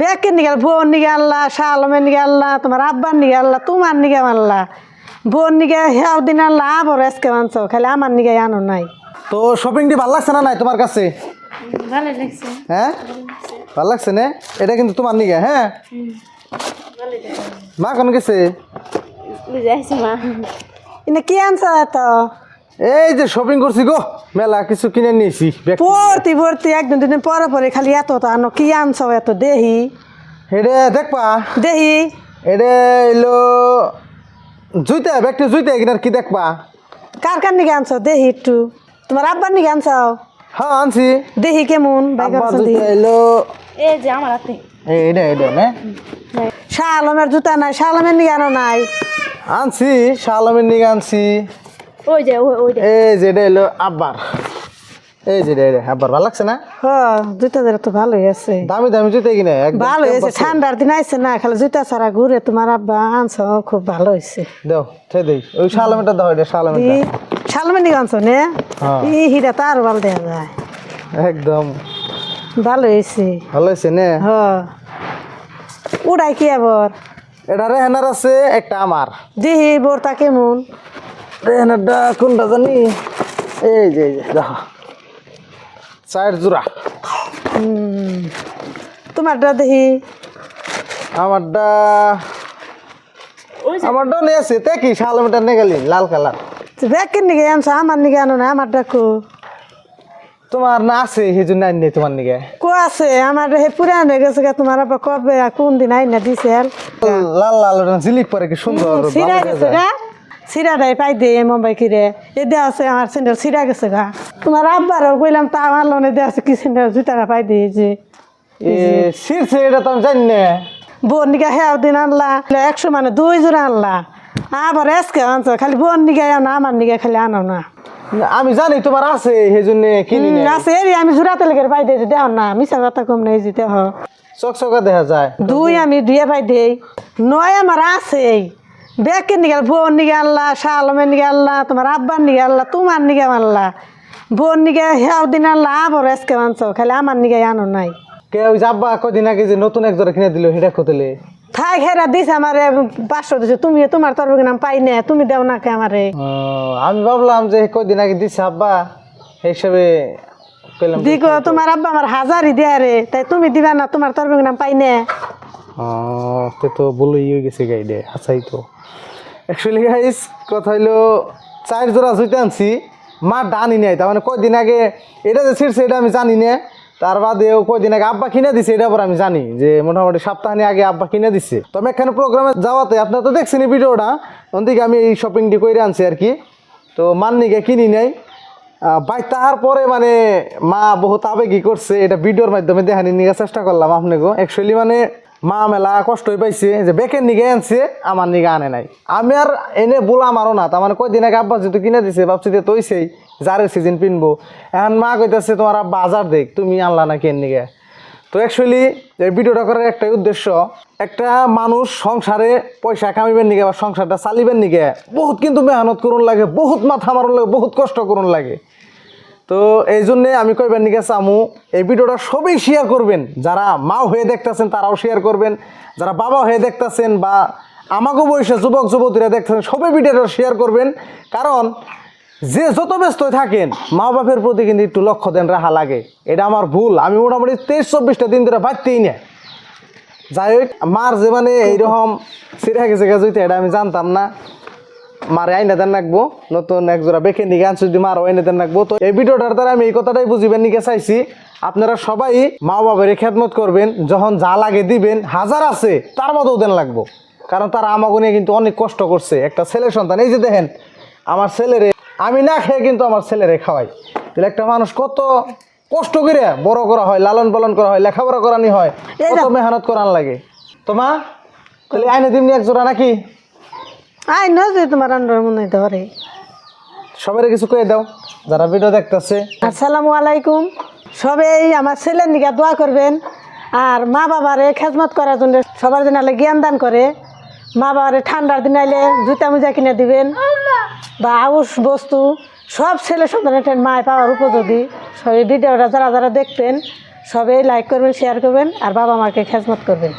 ব্যাগকে নিগে বোন নিগে আল্লাহ শাহ আলমের নিগে আল্লাহ তোমার আব্বার নিগে আল্লাহ তোমার নিগে আল্লাহ। বোন নিগে হেও দিন আল্লাহ আবার আজকে মানছো খালি আমার নিগে আনো নাই। তো শপিংটি ভালো লাগছে না নাই তোমার কাছে? ভালো লাগছে। হ্যাঁ? ভালো লাগছে না? এটা কিন্তু তোমার নিগে হ্যাঁ? মা কোন গেছে? ইনে কি আনছো এত? এই যে শপিং করছি গো মেলা কিছু কিনে নিয়েছি পড়তি পড়তি একদিন দুদিন পরে পরে খালি এত তো আনো কি আনছো এত দেহি? এটা দেখবা দেহি? এটা এলো জুইতে ব্যাগটি জুইতে কিনার কি দেখবা কার কার নিগে আনছো? দেহি একটু। তোমার আব্বার নিগে আনছো হ্যাঁ আনছি। দেহি কেমন? এলো। এই যে আমার হাতে। এই এটা এটা না শাহ আলমের জুতা নাই শাহ আলমের নিগে আনো নাই। আনছি শালমের নিগে আনছি। ওই যে ওই ওই যে। এই যে এটা এলো আব্বার। এই যে এটা এটা আব্বার ভালো লাগছে না? হ জুতা তো ভালোই আছে। দামি দামি জুতে কিনে একদম ভালো হয়েছে ঠান্ডার দিন আইছে না খালি জুতা ছাড়া ঘুরে তোমার আব্বা আনছো খুব ভালো হয়েছে। দাও থে দেই। ওই দাও এটা আনছো নে? হ্যাঁ। ই হিরা তো আরও ভালো দেখা যায়। একদম। ভালো হয়েছে। ভালো হয়েছে নে? হ উড়াই কি আবার? এটা রেহানার আছে একটা আমার। দিহি বোরতা কেমন? রেহানারটা কোনটা জানি? এই যে দেখো। চার জোড়া। তোমারটা দেখি। আমারটা ওই যে নিয়ে আছে তে কি? শালমেরটা নিয়ে গেলি লাল কালার। ব্যাগের নিগে আনছো আমার নিগে আনো না আমার ডাকো তোমার না আছে সেই জন্য আনি তোমার নিকে কো আছে আমার হে পুরান হয়ে গেছে গা, তোমার আব্বা কবে কোন দিন আইনা দিছে আর লাল লাল জিলিপ পরে কি সুন্দর সিরা গেছে সিরাটাই পাই দে মুম্বাই কিরে। এ দেওয়া আছে আমার স্যান্ডেল সিরা গেছে গা। তোমার আব্বারও কইলাম তা আমার লোনে দেওয়া আছে কি স্যান্ডেল জুতাটা পাই দিয়ে যে। এ শীর্ষে এটা তো আমি জানি না। বোন নিগা হেও দিন আনলা একশো মানে দুই জোড়া আনলা। আবার এসকে আনছো খালি বোন নিগা আনো আমার নিগা খালি আনো না। আমি জানি তোমার আছে সেই জন্য কিনি আছে এরি আমি জোড়াতে লেগে পাই দিয়ে দেও না মিশা কথা কম নেই যে দেহ চকচকা দেখা যায়। দুই আমি দুয়ে পাই দেই নয় আমার আছে ব্যাগের নিগে বোন নিগে আনলা শাহ আলমের নিগে আনলা তোমার আব্বার নিগে আনলা তোমার নিগে আনলা বোন নিগে হেও দিন আনলা আবার এসকে আনছো খালি আমার নিগে আনো নাই। কে ওই যাব্বা কদিন আগে যে নতুন এক জোড়া কিনে দিল সেটা খোতেলে থাই হেরা দিছে আমার পাঁচশো দিছে তুমি তোমার তরফ নাম পাই না তুমি দেও না কে আমারে। আমি ভাবলাম যে কদিন আগে দিছে আব্বা হিসাবে দিগো তোমার আব্বা আমার হাজারই দেয়া রে তাই তুমি দিবা না তোমার তরফ নাম পাই না তে বলেই গেছে গাইডে আচ্ছাই তো। অ্যাকচুয়ালি গাইস কথা হইল চার জোড়া জুইতে আনছি, মা ডানি নাই, তার মানে কয়দিন আগে এটা যে ছিড়ছে, এটা আমি জানি না। তার বাদেও কয়দিন আগে আব্বা কিনে দিছে, এটা পর আমি জানি যে মোটামুটি সপ্তাহানি আগে আব্বা কিনে দিছে। তো আমি এখানে প্রোগ্রামে যাওয়াতে, আপনারা তো দেখছেন এই ভিডিওটা ওদিকে আমি এই শপিংটি করে আনছি আর কি। তো মান্নিকে কিনি নাই। ভাই তাহার পরে মানে মা বহুত আবেগী করছে, এটা ভিডিওর মাধ্যমে দেখানি নিয়ে চেষ্টা করলাম আপনাকে অ্যাকচুয়ালি মানে মা মেলা কষ্টই পাইছে যে বেকের নিগে আনছে, আমার নিগে আনে নাই। আমি আর এনে বোলা আমারও না, তার মানে কয়দিন আগে যেহেতু কিনে দিছে, ভাবছি যে তৈছেই জারের সিজন পিনবো। এখন মা কইতাছে, তোমার আব্বা আজার দেখ, তুমি আনলা না কেন নিগে? তো অ্যাকচুয়ালি এই ভিডিওটা করার একটাই উদ্দেশ্য, একটা মানুষ সংসারে পয়সা কামিবেন নিগে বা সংসারটা চালিবেন নিগে, বহুত কিন্তু মেহনত করুন লাগে, বহুত মাথা মারুন লাগে, বহুত কষ্ট করুন লাগে। তো এই জন্যে আমি কইবেন নিকে চামু, এই ভিডিওটা সবাই শেয়ার করবেন। যারা মা হয়ে দেখতেছেন, তারাও শেয়ার করবেন। যারা বাবা হয়ে দেখতেছেন বা আমাকে বয়সে যুবক, যুবতীরা দেখতেছেন সবাই ভিডিওটা শেয়ার করবেন। কারণ যে যত ব্যস্ত থাকেন, মা বাপের প্রতি কিন্তু একটু লক্ষ্য দেন, রাহা লাগে। এটা আমার ভুল। আমি মোটামুটি তেইশ, চব্বিশটা দিন ধরে বাড়তেই না যাই হোক, মার যে মানে এইরকম সিরা গেছে গেছে এটা আমি জানতাম না। মারে আইনা দেন রাখব নতুন এক জোড়া বেঁকে নিয়ে আনছি যদি মারও আইনা দেন রাখব তো এই ভিডিওটার দ্বারা আমি এই কথাটাই বুঝিবেন নিকে চাইছি আপনারা সবাই মা বাবার খেদমত করবেন যখন যা লাগে দিবেন হাজার আছে তার মতো দেন লাগবো। কারণ তারা আমাকে নিয়ে কিন্তু অনেক কষ্ট করছে। একটা ছেলের সন্তান এই যে দেখেন আমার ছেলেরে আমি না খেয়ে কিন্তু আমার ছেলেরে খাওয়াই। তাহলে একটা মানুষ কত কষ্ট করে বড় করা হয় লালন পালন করা হয় লেখাপড়া করানি হয় কত। মেহনত করান লাগে। তো মা তাহলে আইনে দিমনি এক জোড়া নাকি? আই ন যে তোমার আন্ডার মনে ধরে। সবাই কিছু কয়ে দাও যারা ভিডিও দেখতেছে। আসসালামু আলাইকুম। সবাই আমার ছেলের নিকে দোয়া করবেন আর মা বাবারে খেজমত করার জন্য সবার দিন আলে জ্ঞান দান করে। মা বাবারে ঠান্ডার দিন আইলে জুতা মুজা কিনে দিবেন। বা আউস বস্তু সব ছেলে সন্তানের মায় পাওয়ার উপযোগী। সবাই ভিডিওটা যারা যারা দেখবেন সবাই লাইক করবেন শেয়ার করবেন আর বাবা মাকে খেজমত করবেন।